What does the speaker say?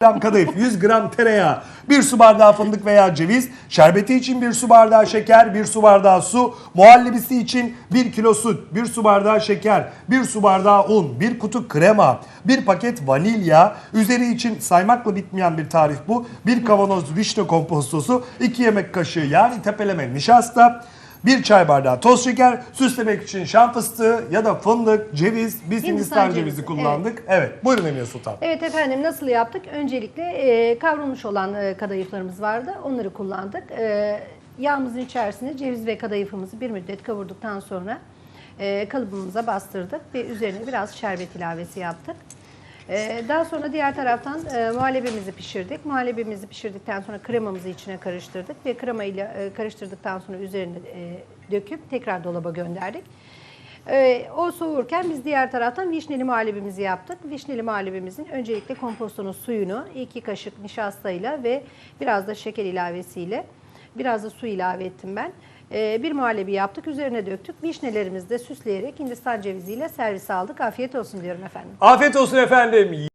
gram kadayıf, 100 gram tereyağı, 1 su bardağı fındık veya ceviz, şerbeti için 1 su bardağı şeker, 1 su bardağı su, muhallebisi için 1 kilo süt, 1 su bardağı şeker, 1 su bardağı un, 1 kutu krema, 1 paket vanilya, üzeri için saymakla bitmeyen bir tarif bu, 1 kavanoz vişne kompostosu, 2 yemek kaşığı yani tepeleme nişasta, 1 çay bardağı toz şeker, süslemek için şan fıstığı ya da fındık, ceviz, biz Hindistan, cevizi, cevizi, kullandık. Evet. Buyurun Emine Sultan. Evet efendim nasıl yaptık? Öncelikle e, kavrulmuş olan e, kadayıflarımız vardı. Onları kullandık. E, yağımızın içerisine ceviz ve kadayıfımızı bir müddet kavurduktan sonra e, kalıbımıza bastırdık ve üzerine biraz şerbet ilavesi yaptık. E, daha sonra diğer taraftan e, muhallebimizi pişirdik. Muhallebimizi pişirdikten sonra kremamızı içine karıştırdık ve kremayla e, karıştırdıktan sonra üzerine e, döküp tekrar dolaba gönderdik. Ee, o soğurken biz diğer taraftan vişneli muhallebimizi yaptık. Vişneli muhallebimizin öncelikle kompostonun suyunu iki kaşık nişastayla ve biraz da şeker ilavesiyle biraz da su ilave ettim ben. Ee, bir muhallebi yaptık, üzerine döktük. Vişnelerimizi de süsleyerek Hindistan ceviziyle servis aldık. Afiyet olsun diyorum efendim. Afiyet olsun efendim.